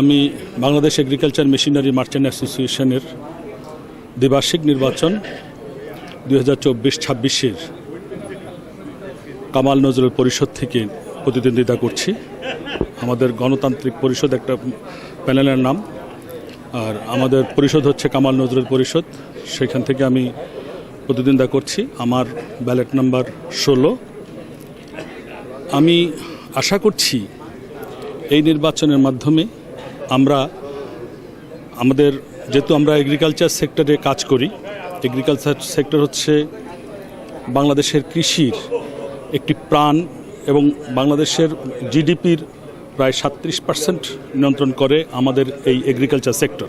আমি Bangladesh agriculture machinery merchant অ্যাসোসিয়েশনের দ্বিবার্ষিক নির্বাচন দুই হাজার চব্বিশ ছাব্বিশের কামাল নজরুল পরিষদ থেকে প্রতিদ্বন্দ্বিতা করছি। আমাদের গণতান্ত্রিক পরিষদ একটা প্যানেলের নাম। আর আমাদের পরিষদ হচ্ছে কামাল নজরুল পরিষদ। সেখান থেকে আমি প্রতিদ্বন্দ্বিতা করছি। আমার ব্যালেট নাম্বার ষোলো। আমি আশা করছি এই নির্বাচনের মাধ্যমে আমরা, আমাদের যেহেতু আমরা এগ্রিকালচার সেক্টরে কাজ করি এগ্রিকালচার সেক্টর হচ্ছে বাংলাদেশের কৃষির একটি প্রাণ এবং বাংলাদেশের জিডিপির প্রায় সাত্রিশ পার্সেন্ট নিয়ন্ত্রণ করে আমাদের এই এগ্রিকালচার সেক্টর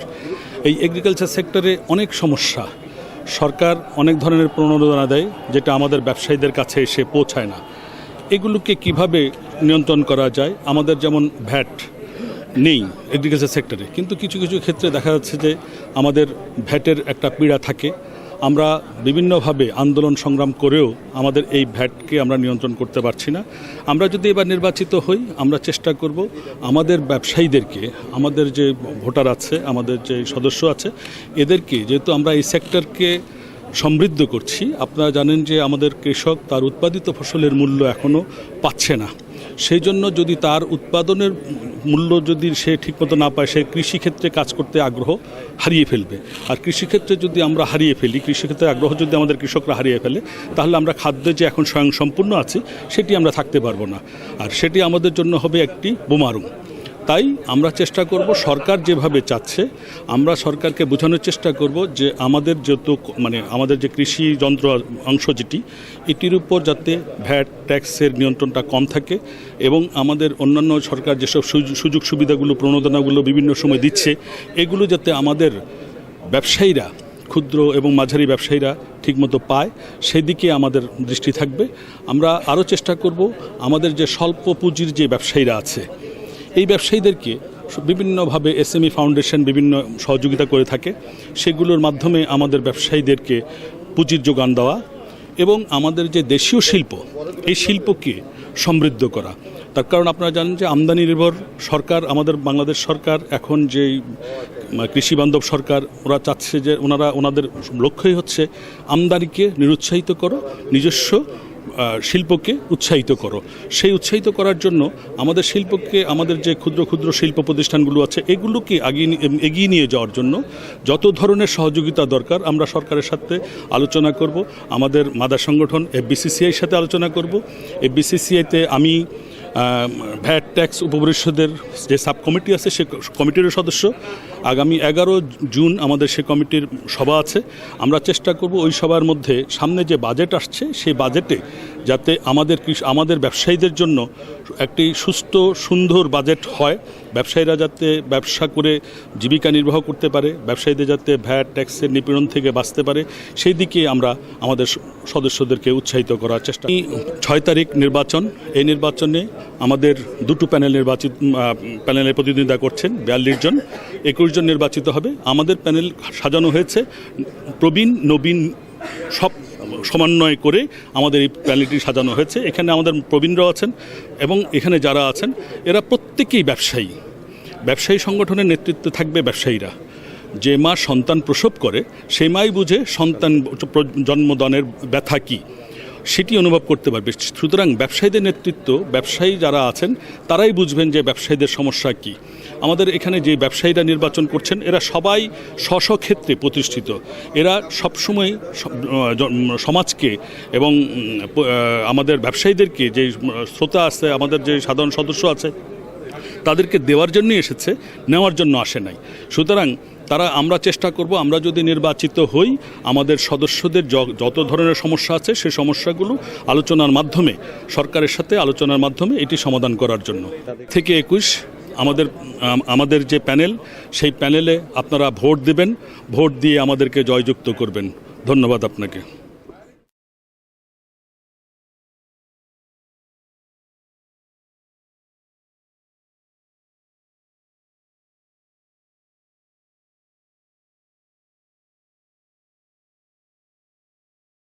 এই এগ্রিকালচার সেক্টরে অনেক সমস্যা। সরকার অনেক ধরনের প্রণোদনা দেয়, যেটা আমাদের ব্যবসায়ীদের কাছে এসে পৌঁছায় না। এগুলোকে কীভাবে নিয়ন্ত্রণ করা যায়? আমাদের যেমন ভ্যাট নেই এগ্রিকালচার সেক্টরে কিন্তু কিছু কিছু ক্ষেত্রে দেখা যাচ্ছে যে আমাদের ভ্যাটের একটা পীড়া থাকে। আমরা বিভিন্নভাবে আন্দোলন সংগ্রাম করেও আমাদের এই ভ্যাটকে আমরা নিয়ন্ত্রণ করতে পারছি না। আমরা যদি এবার নির্বাচিত হই, আমরা চেষ্টা করব আমাদের ব্যবসায়ীদেরকে, আমাদের যে ভোটার আছে, আমাদের যে সদস্য আছে, এদেরকে, যেহেতু আমরা এই সেক্টরকে সমৃদ্ধ করছি, আপনারা জানেন যে আমাদের কৃষক তার উৎপাদিত ফসলের মূল্য এখনও পাচ্ছে না। সেই জন্য যদি তার উৎপাদনের মূল্য যদি সে ঠিকমতো না পায়, সে কৃষিক্ষেত্রে কাজ করতে আগ্রহ হারিয়ে ফেলবে। আর কৃষিক্ষেত্রে যদি আমরা হারিয়ে ফেলি, কৃষিক্ষেত্রে আগ্রহ যদি আমাদের কৃষকরা হারিয়ে ফেলে, তাহলে আমরা খাদ্যে যে এখন স্বয়ং সম্পূর্ণ আছি, সেটি আমরা থাকতে পারব না। আর সেটি আমাদের জন্য হবে একটি বোমারুম। তাই আমরা চেষ্টা করব সরকার যেভাবে চাচ্ছে, আমরা সরকারকে বোঝানোর চেষ্টা করব যে আমাদের যত মানে আমাদের যে কৃষি যন্ত্র অংশ যেটি, এটির উপর যাতে ভ্যাট ট্যাক্সের নিয়ন্ত্রণটা কম থাকে এবং আমাদের অন্যান্য সরকার যেসব সুযোগ- সুবিধাগুলো, প্রণোদনাগুলো বিভিন্ন সময় দিচ্ছে, এগুলো যাতে আমাদের ব্যবসায়ীরা, ক্ষুদ্র এবং মাঝারি ব্যবসায়ীরা ঠিকমতো পায় সেই দিকে আমাদের দৃষ্টি থাকবে। আমরা আরও চেষ্টা করব আমাদের যে স্বল্প পুঁজির যে ব্যবসায়ীরা আছে এই ব্যবসায়ীদেরকে বিভিন্নভাবে এসএমই ফাউন্ডেশন বিভিন্ন সহযোগিতা করে থাকে। সেগুলোর মাধ্যমে আমাদের ব্যবসায়ীদেরকে পুঁজির যোগান দেওয়া এবং আমাদের যে দেশীয় শিল্প, এই শিল্পকে সমৃদ্ধ করা। তার কারণ আপনারা জানেন যে আমদানি নির্ভর সরকার, আমাদের বাংলাদেশ সরকার, এখন যে কৃষি বান্ধব সরকার, ওরা চাচ্ছে যে ওনারা, ওনাদের লক্ষ্যই হচ্ছে আমদানিকে নিরুৎসাহিত করো, নিজস্ব শিল্পকে উৎসাহিত করো। সেই উৎসাহিত করার জন্য আমাদের শিল্পকে, আমাদের যে ক্ষুদ্র ক্ষুদ্র শিল্প প্রতিষ্ঠানগুলো আছে, এগুলোকে এগিয়ে নিয়ে যাওয়ার জন্য যত ধরনের সহযোগিতা দরকার আমরা সরকারের সাথে আলোচনা করব। আমাদের মাদার সংগঠন এফবিসিসিআইয়ের সাথে আলোচনা করব। এফবিসিসিআইতে আমি ভ্যাট ট্যাক্স উপপরিষদের যে সাব কমিটি আছে, সে কমিটির সদস্য। আগামী এগারো জুন আমাদের সে কমিটির সভা আছে। আমরা চেষ্টা করব ওই সভার মধ্যে সামনে যে বাজেট আসছে, সেই বাজেটে যাতে আমাদের কৃষ- আমাদের ব্যবসায়ীদের জন্য একটি সুস্থ, সুন্দর বাজেট হয়। ব্যবসায়ীরা যাতে ব্যবসা করে জীবিকা নির্বাহ করতে পারে, ব্যবসায়ীদের যাতে ভ্যাট ট্যাক্সের নিপীড়ন থেকে বাঁচতে পারে, সেই দিকে আমরা আমাদের সদস্যদেরকে উৎসাহিত করার চেষ্টা ছয় তারিখ নির্বাচন, এই নির্বাচনে আমাদের দুটো প্যানেল নির্বাচিত প্যানেলে প্রতিদ্বন্দ্বিতা করছেন বিয়াল্লিশ জন। একুশ জন নির্বাচিত হবে। আমাদের প্যানেল সাজানো হয়েছে। প্রবীণ, নবীন সব সমন্বয় করে আমাদের এই প্যানেলটি সাজানো হয়েছে। এখানে আমাদের প্রবীণরাও আছেন এবং এখানে যারা আছেন, এরা প্রত্যেকেই ব্যবসায়ী। ব্যবসায়ী সংগঠনের নেতৃত্বে থাকবে ব্যবসায়ীরা। যে মা সন্তান প্রসব করে, সে মাই বুঝে সন্তান জন্মদানের ব্যথা কী। সেটি অনুভব করতে পারবে। সুতরাং ব্যবসায়ীদের নেতৃত্ব, ব্যবসায়ী যারা আছেন, তারাই বুঝবেন যে ব্যবসায়ীদের সমস্যা কি। আমাদের এখানে যে ব্যবসায়ীরা নির্বাচন করছেন, এরা সবাই স্ব ক্ষেত্রে প্রতিষ্ঠিত। এরা সবসময় সমাজকে এবং আমাদের ব্যবসায়ীদেরকে যে শ্রোতা আছে, আমাদের যে সাধারণ সদস্য আছে তাদেরকে দেওয়ার জন্যই এসেছে, নেওয়ার জন্য আসে নাই। সুতরাং তারা আমরা চেষ্টা করব, আমরা যদি নির্বাচিত হই, আমাদের সদস্যদের যত ধরনের সমস্যা আছে সেই সমস্যাগুলো আলোচনার মাধ্যমে, সরকারের সাথে আলোচনার মাধ্যমে এটি সমাধান করার জন্য। থেকে একুশ, আমাদের আমাদের যে প্যানেল, সেই প্যানেলে আপনারা ভোট দেবেন, ভোট দিয়ে আমাদেরকে জয়যুক্ত করবেন। ধন্যবাদ আপনাকে।